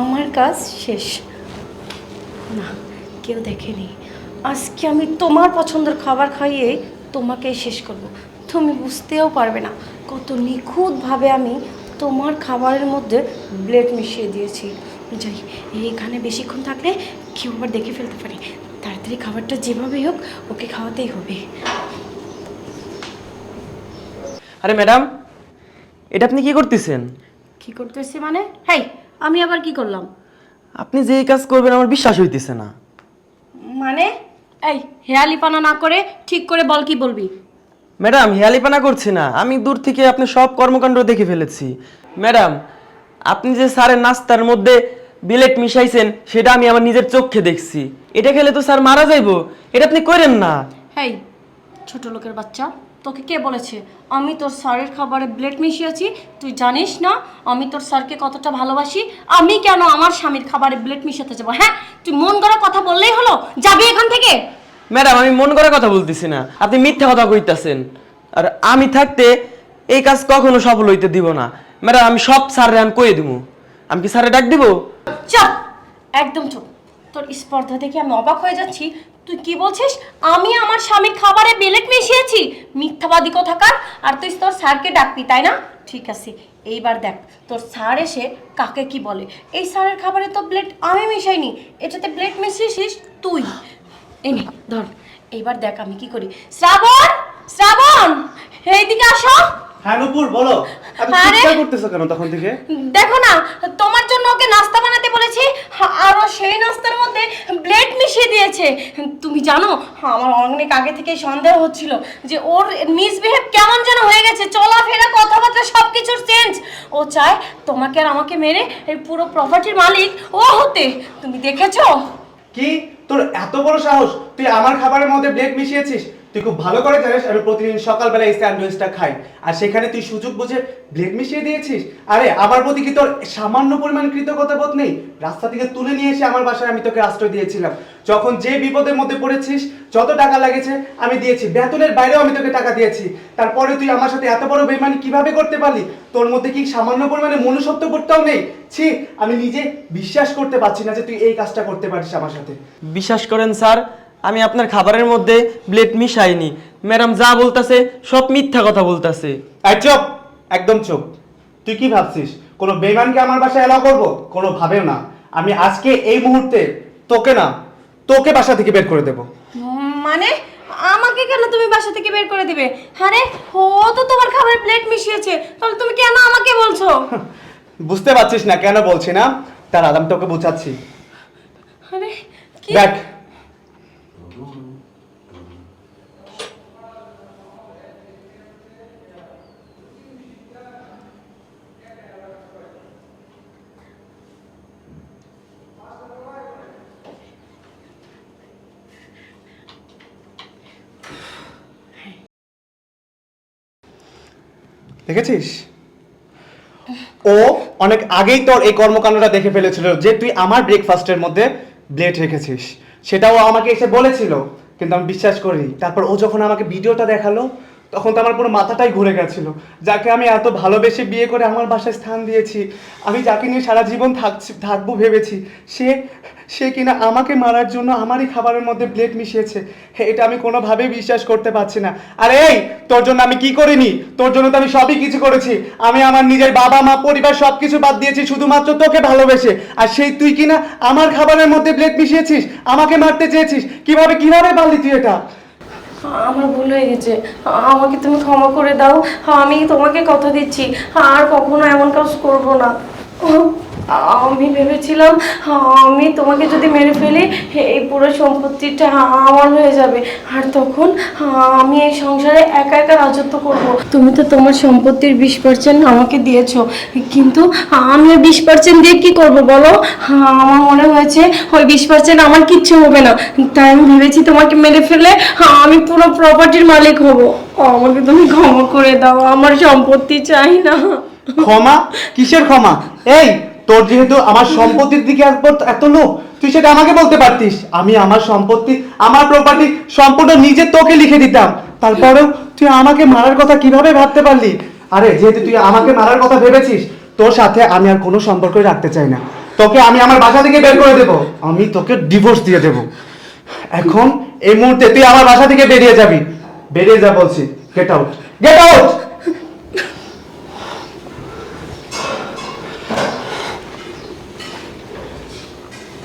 আমার কাজ শেষ। না কেউ দেখেনি। আজকে আমি তোমার পছন্দের খাবার খাইয়ে তোমাকে শেষ করব। তুমি বুঝতেও পারবে না কত নিখুঁতভাবে আমি তোমার খাবারের মধ্যে ব্লেড মিশিয়ে দিয়েছি। যাই এইখানে বেশিক্ষণ থাকলে কেউ আবার দেখে ফেলতে পারে। তাড়াতাড়ি খাবারটা যেভাবেই হোক ওকে খাওয়াতেই হবে। আরে ম্যাডাম এটা আপনি কি করতেছেন? কি করতেছি মানে? হেই আমি আবার কি করলাম? আপনি যে কাজ করবেন আমার বিশ্বাস হইতেছে না। মানে? এই হেয়ালিপানা না করে ঠিক করে বল কি বলবি? ম্যাডাম হেয়ালিপানা করছি না। আমি দূর থেকে আপনি সব কর্মকাণ্ড দেখে ফেলেছি। ম্যাডাম আপনি যে স্যারের নাস্তার মধ্যে বিলেট মিশাইছেন সেটা আমি আমার নিজের চোখে দেখছি। এটা খেলে তো স্যার মারা যাইবো। এটা আপনি করেন না। হেই ছোট লোকের বাচ্চা। তোকে কে বলেছে? আমি তোর স্যারের খাবারে ব্লেড মিশিয়েছি তুই জানিস না আমি তোর স্যারকে কতটা ভালোবাসি? আমি কেন আমার স্বামীর খাবারে ব্লেড মিশাতে যাব হ্যাঁ? তুই মন করা কথা বললেই হলো যাবি এখান থেকে? ম্যাডাম আমি মন করে কথা বলতেছি না। আপনি মিথ্যা কথা কইতাছেন। আর আমি থাকতে এই কাজ কখনো সফল হইতে দিব না। ম্যাডাম আমি সব স্যারে আমি কয়ে দিব আমি কি স্যারে ডাক দিব? চুপ! একদম চুপ! তোর স্পর্ধা দেখে আমি অবাক হয়ে যাচ্ছি। তুই কি বলছিস? আমি আমার স্বামীর খাবারে বেলেট মিশিয়েছি মিথ্যাবাদী কোথাকার? আর তুই তোর স্যারকে ডাকবি তাই না? ঠিক আছে এইবার দেখ তোর স্যার এসে কাকে কি বলে? এই স্যারের খাবারে তো ব্লেড আমি মিশাইনি এটাতে ব্লেড মিশিয়েছিস তুই। এনে ধর এইবার দেখ আমি কি করি। শ্রাবণ শ্রাবণ এইদিকে আসো। হ্যাঁ নুপুর বলো। আরে! চিৎকার করতেছো কেন তখন থেকে? দেখো না তোমার জন্য ওকে নাস্তা বানাতে বলেছি আর সেই নাস্তার মধ্যে ব্লেড মিশিয়ে দিয়েছে। তুমি জানো আমার অনেক আগে থেকে সন্দেহ হচ্ছিল যে ওর মিসবিহেভ কেমন যেন হয়ে গেছে, চলাফেরা, কথাবার্তা সব কিছুর চেঞ্জ ও চায় তোমাকে আর আমাকে মেরে এই পুরো প্রপার্টির মালিক ও হতে। তুমি দেখেছ? কি? তোর এত বড় সাহস? তুই আমার খাবারের মধ্যে ব্লেড মিশিয়েছিস? তুই খুব ভালো করে জানিস, আমি প্রতিদিন সকালবেলা এই স্যান্ডউইচটা খাই। আর সেখানে তুই সুযোগ বুঝে ব্লেড মিশিয়ে দিয়েছিস। আরে, আমার প্রতি কি তোর সামান্য পরিমাণ কৃতজ্ঞতা বোধ নেই? রাস্তা থেকে তুলে নিয়ে এসে আমার বাসায় আমি তোকে আশ্রয় দিয়েছিলাম। যখন যে বিপদের মধ্যে পড়েছিস, যত টাকা লাগেছে, আমি দিয়েছি। বেতনের বাইরেও আমি তোকে টাকা দিয়েছি। তারপরে তুই আমার সাথে এত বড় বেমানি কীভাবে করতে পারলি? তোর মধ্যে কি সামান্য পরিমাণে মনুষ্যত্ব করতেও নেই? ছি, আমি নিজে বিশ্বাস করতে পারছি না যে তুই এই কাজটা করতে পারিস আমার সাথে। বিশ্বাস করেন, স্যার আমি আপনার খাবারের মধ্যে ব্লেড মিশাইনি। ম্যাডাম যা বলতাছে সব মিথ্যা কথা বলতাছে। এই চুপ একদম চুপ। তুই কি ভাবছিস? কোনো বেইমানকে আমার বাসায় এলাও করব? কোনো ভাবেও না। আমি আজকে এই মুহূর্তে তোকে না তোকে বাসা থেকে বের করে দেবো। মানে আমাকে কেন তুমি বাসা থেকে বের করে দিবে? আরে ও তো তোমার খাবারে প্লেট মিশিয়েছে। তাহলে তুমি কেন আমাকে বলছো? বুঝতে পারছিস না কেন বলছি না? তার আমি তোকে বুঝাচ্ছি। আরে কি? দেখ দেখেছিস? ও অনেক আগেই তোর এই কর্মকাণ্ডটা দেখে ফেলেছিল যে তুই আমার ব্রেকফাস্টের মধ্যে ব্লেড রেখেছিস। সেটাও আমাকে এসে বলেছিল, কিন্তু আমি বিশ্বাস করিনি। তারপর ও যখন আমাকে ভিডিওটা দেখাল তখন তো আমার পুরো মাথাটাই ঘুরে গেছিল। যাকে আমি এত ভালোবেসে বিয়ে করে আমার বাসায় স্থান দিয়েছি, আমি যাকে নিয়ে সারা জীবন থাকছি, থাকব ভেবেছি, সে সে কিনা আমাকে মারার জন্য আমারই খাবারের মধ্যে ব্লেড মিশিয়েছে, এটা আমি কোনোভাবেই বিশ্বাস করতে পারছি না। আরে এই, তোর জন্য আমি কি করিনি? তোর জন্য তো আমি সবই কিছু করেছি। আমি আমার নিজের বাবা, মা, পরিবার সব কিছু বাদ দিয়েছি, শুধুমাত্র তোকে ভালোবেসে। আর সেই তুই কিনা আমার খাবারের মধ্যে ব্লেড মিশিয়েছিস, আমাকে মারতে চেয়েছিস, কীভাবে কীভাবে পারলি তুই এটা? আমার ভুল হয়ে গেছে। আমাকে তুমি ক্ষমা করে দাও। আমি তোমাকে কথা দিচ্ছি। আর কখনো এমন কাজ করব না। আমি ভেবেছিলাম, আমি তোমাকে যদি মেরে ফেলি, এই পুরো সম্পত্তিটা আমার হয়ে যাবে। আর তখন, আমি এই সংসারে একা একা রাজত্ব করব। তুমি তো তোমার সম্পত্তির বিশ পার্সেন্ট আমাকে দিয়েছ। কিন্তু আমি ওই বিশ পার্সেন্ট দিয়ে কি করব বলো? আমার মনে হয়েছে, ওই বিশ পার্সেন্ট আমার কিচ্ছু হবে না। তাই আমি ভেবেছি তোমাকে মেরে ফেলে, আমি পুরো প্রপার্টির মালিক হব। আমাকে তুমি ক্ষমা করে দাও, আমার সম্পত্তি চাই না। ক্ষমা? কিসের ক্ষমা? এই, তোর যেহেতু আমার সম্পত্তির দিকে এত- লোক তুই সেটা আমাকে বলতে পারতিস। আমি আমার সম্পত্তি, আমার প্রপার্টি সম্পূর্ণ নিজে তোকে লিখে দিতাম। তারপরেও তুই আমাকে মারার কথা কীভাবে ভাবতে পারলি? আরে, যেহেতু তুই আমাকে মারার কথা ভেবেছিস, তোর সাথে আমি আর কোনো সম্পর্কই রাখতে চাই না। তোকে আমি আমার বাসা থেকে বের করে দেব। আমি তোকে ডিভোর্স দিয়ে দেব। এখন এই মুহূর্তে তুই আমার বাসা থেকে বেরিয়ে যাবি। বেরিয়ে যা বলছি। Get out get out